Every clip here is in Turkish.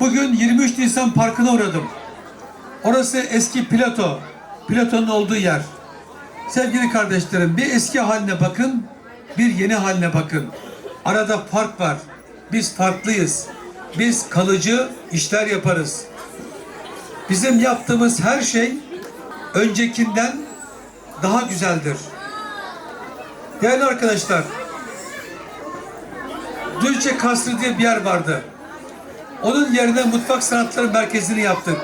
Bugün 23 Nisan Parkı'na uğradım. Orası eski Plato. Platon'un olduğu yer. Sevgili kardeşlerim bir eski haline bakın, bir yeni haline bakın. Arada fark var. Biz farklıyız. Biz kalıcı işler yaparız. Bizim yaptığımız her şey öncekinden daha güzeldir. Değerli arkadaşlar, Düzce Kasrı diye bir yer vardı. Onun yerine Mutfak Sanatları Merkezi'ni yaptık.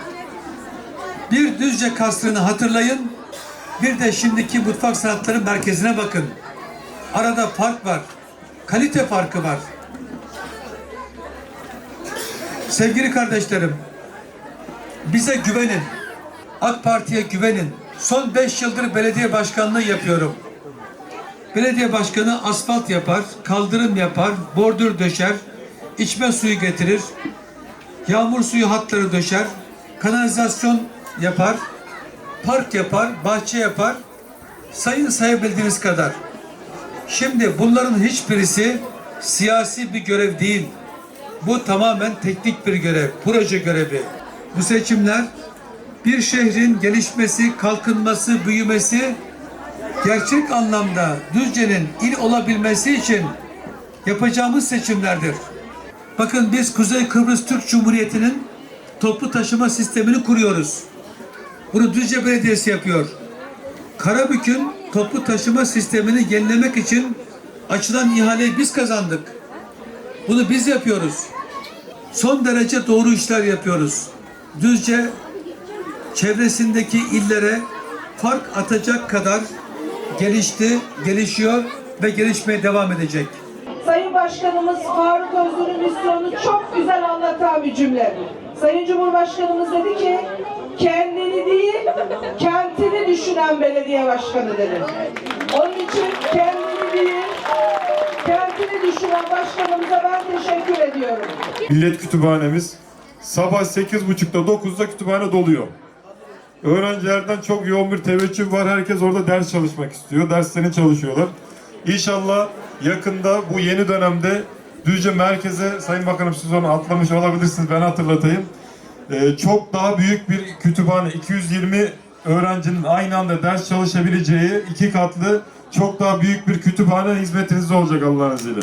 Bir Düzce Kasrı'nı hatırlayın, bir de şimdiki Mutfak Sanatları Merkezi'ne bakın. Arada fark var, kalite farkı var. Sevgili kardeşlerim, bize güvenin. AK Parti'ye güvenin. Son beş yıldır belediye başkanlığı yapıyorum. Belediye başkanı asfalt yapar, kaldırım yapar, bordür döşer, içme suyu getirir, yağmur suyu hatları döşer, kanalizasyon yapar, park yapar, bahçe yapar. Sayın sayabildiğiniz kadar. Şimdi bunların hiçbirisi siyasi bir görev değil. Bu tamamen teknik bir görev, proje görevi. Bu seçimler bir şehrin gelişmesi, kalkınması, büyümesi gerçek anlamda Düzce'nin il olabilmesi için yapacağımız seçimlerdir. Bakın biz Kuzey Kıbrıs Türk Cumhuriyeti'nin toplu taşıma sistemini kuruyoruz. Bunu Düzce Belediyesi yapıyor. Karabük'ün toplu taşıma sistemini yenilemek için açılan ihaleyi biz kazandık. Bunu biz yapıyoruz. Son derece doğru işler yapıyoruz. Düzce çevresindeki illere fark atacak kadar gelişti, gelişiyor ve gelişmeye devam edecek. Sayın Başkanımız Faruk Özgür'ün misyonunu çok güzel anlatan bir cümle. Sayın Cumhurbaşkanımız dedi ki kendini değil kentini düşünen belediye başkanı dedi. Onun için kendini değil kentini düşünen başkanımıza ben teşekkür ediyorum. Millet Kütüphanemiz sabah 8.30'da 9'da kütüphane doluyor. Öğrencilerden çok yoğun bir teveccüh var. Herkes orada ders çalışmak istiyor. Derslerini çalışıyorlar. İnşallah yakında bu yeni dönemde Düzce merkeze Sayın Bakanım siz onu atlamış olabilirsiniz. Ben hatırlatayım. Ee, çok daha büyük bir kütüphane 220 öğrencinin aynı anda ders çalışabileceği iki katlı çok daha büyük bir kütüphane hizmetinizde olacak Allah'ın izniyle.